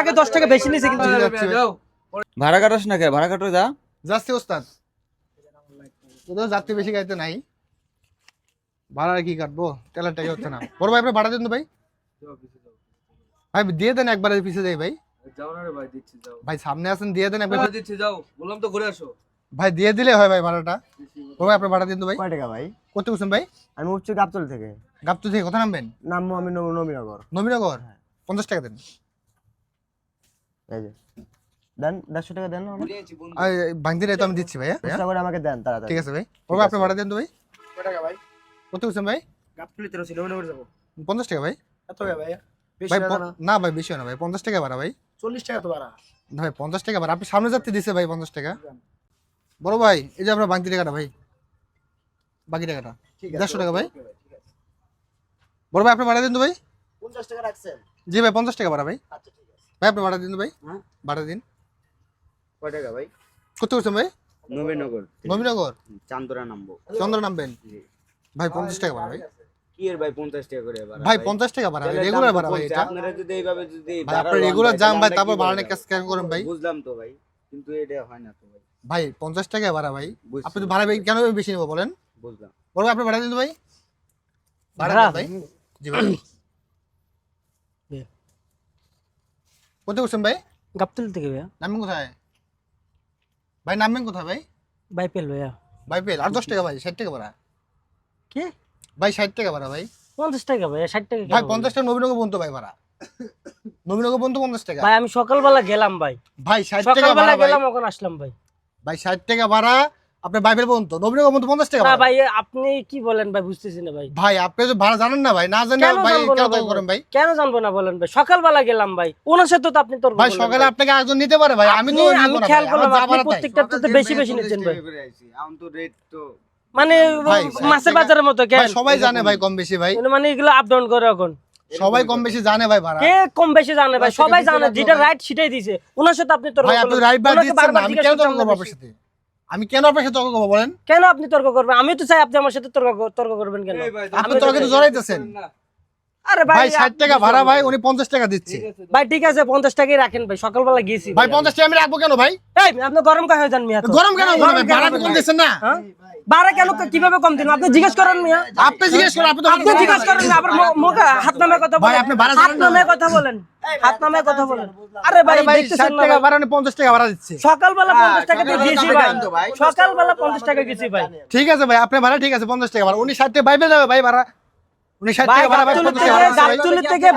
আগে দশ টাকা বেশি নিয়েছে কিন্তু। ভাড়া কাটাস না কে? ভাড়া কাটো যা। যাচ্ছে ওস্তাদ। যাত্রী বেশি গাইতে নাই। ভাড়া কি কাটবো? তেলের টাকা হচ্ছে না। বড় ভাই আপনি ভাড়া দেন তো ভাই। ভাই দিয়ে দেন একবার পিছিয়ে যাই ভাই। যাও ভাই দিচ্ছি যাও। ভাই সামনে আছেন দিয়ে দেন একবার। দিচ্ছি যাও। বললাম তো ঘুরে আসো। ভাই দিয়ে দিলে হয় ভাই ভাড়াটা। ভাই আপনি ভাড়া দিন তো ভাই। কয় টাকা ভাই? কত বলছেন ভাই? আমি উঠছি গাবতল থেকে। গাবতু থেকে কোথায় নামবেন? নামবো আমি নব- নবীনগর। নবীনগর? পঞ্চাশ টাকা দেন। এই যে। দেন দেড়শো টাকা দেন। ভাঙতি তো আমি দিচ্ছি ভাই হ্যাঁ? করে আমাকে দেন তাড়াতাড়ি। ঠিক আছে ভাই। আপনি ভাড়া দেন তো ভাই। কত বলছেন ভাই? গাবতলিতে রয়েছে নবীনগর যাব। পঞ্চাশ টাকা ভাই। এত ভাই? ভাই না ভাই বেশি হয় না ভাই। পঞ্চাশ টাকা ভাড়া ভাই। চল্লিশ টাকা তো বাড়া না ভাই পঞ্চাশ টাকা ভাড়া। আপনি সামনে যাত্রী দিছে ভাই পঞ্চাশ টাকা। বড় ভাই এই যে আপনার বাকি টাকাটা ভাই। বাকি টাকাটা। দেড়শো টাকা ভাই। বড় ভাই আপনি ভাড়া দিন তো ভাই? পঞ্চাশ টাকা রাখছেন। জি ভাই পঞ্চাশ টাকা ভাড়া ভাই। আচ্ছা ঠিক আছে। ভাই আপনি ভাড়া দিন তো ভাই। হ্যাঁ। ভাড়া দিন। কয় টাকা ভাই? কত করছেন ভাই? নবীনগর। নবীনগর? চান্দরা নামবো। চন্দ্র নামবেন? ভাই পঞ্চাশ টাকা ভাড়া ভাই। কি এর ভাই পঞ্চাশ টাকা করে ভাড়া ভাই পঞ্চাশ টাকা ভাড়া রেগুলার ভাড়া ভাই এটা। আপনারা যদি এইভাবে যদি ভাই আপনি রেগুলার যান ভাই তারপর ভাড়া নিয়ে কাজ কেন করেন ভাই? বুঝলাম তো ভাই কিন্তু এটা হয় না তো ভাই। ভাই পঞ্চাশ টাকা ভাড়া ভাই। বুঝছি। আপনি তো ভাড়া ভাই কেন বেশি নেব বলেন? বুঝলাম। বড় আপনি ভাড়া দিন তো ভাই? ভাই। জি ভাই কত করছেন ভাই? গাবতলি থেকে ভাইয়া নামবেন কোথায়? ভাই নামবেন কোথায় ভাই? বাই ভাইয়া। ভাই আর দশ টাকা ভাই ষাট টাকা ভাড়া। কি? ভাই ষাট টাকা ভাড়া ভাই। পঞ্চাশ টাকা ষাট টাকা ভাই পঞ্চাশ টাকা নবীনগর বন্ধু ভাই ভাড়া। নবীনগর বন্ধু পঞ্চাশ টাকা। ভাই আমি সকালবেলা গেলাম ভাই। ভাই ষাট টাকা ভাড়া গেলাম ওখানে আসলাম ভাই। ভাই ষাট টাকা ভাড়া আপনার বাইবেল নবীনগর পঞ্চাশ টাকা না ভাই আপনি কি বলেন ভাই বুঝতেছি না ভাই। ভাই আপনি তো ভাড়া জানেন না ভাই না জানেন ভাই কেন করেন ভাই? কেন জানব না বলেন ভাই? সকালবেলা গেলাম ভাই ওনার সাথে তো আপনি তোর ভাই সকালে আপনাকে একজন নিতে পারে ভাই আমি তো আমি খেয়াল করলাম আপনি প্রত্যেকটা তো বেশি বেশি নিচ্ছেন ভাই। এখন তো রেট তো মানে ভাই, মাছের বাজারের মতো কেন? সবাই জানে ভাই কম বেশি ভাই। মানে এগুলো আপ ডাউন করে এখন। সবাই কম বেশি জানে ভাই ভাড়া। কে কম বেশি জানে ভাই? সবাই জানে যেটা। রাইট সেটাই দিছে। ওনার সাথে আপনি তর্ক ভাই আপনি। রাইট ওনাকে দিচ্ছেন না আমি কেন আপনার সাথে? আমি কেন আপনার সাথে তর্ক করব বলেন? কেন আপনি তর্ক করবেন? আমি তো চাই আপনি আমার সাথে তর্ক তর্ক করবেন কেন? আপনি তর্কে তো জড়াইতেছেন। আরে ভাই ভাই ষাট টাকা ভাড়া ভাই উনি পঞ্চাশ টাকা দিচ্ছে। ভাই ঠিক আছে পঞ্চাশ টাকাই রাখেন ভাই সকালবেলা গেছি ভাই পঞ্চাশ টাকা আমি রাখব কেন ভাই? এই আপনি গরম কা হয়ে যান মিয়া গরম কেন ভাই ভাড়া কম ভাই? না। হ্যাঁ? কেন কীভাবে কম দিন? আপনি জিজ্ঞেস করেন মিয়া। আপনি জিজ্ঞেস করেন আপনি তো আপনি জিজ্ঞেস করেন না আবার মু- হাত নামে কথা ভাই, আপনি ভাড়া হাত নামে কথা বলেন। হাত নামে কথা বলেন। আরে ভাই ভাই দেখতেছেন ষাট না টাকা ভাড়া উনি পঞ্চাশ টাকা ভাড়া দিচ্ছে। সকালবেলা পঞ্চাশ টাকা দিয়ে ভাই। সকালবেলা টাকা গেছি ভাই। ঠিক আছে ভাই আপনি ভাড়া ঠিক আছে পঞ্চাশ টাকা ভাড়া। উনি ষাট টাকা বাইবে যাবে ভাই ভাড়া। উনি ষাট টাকা ভাড়া থেকে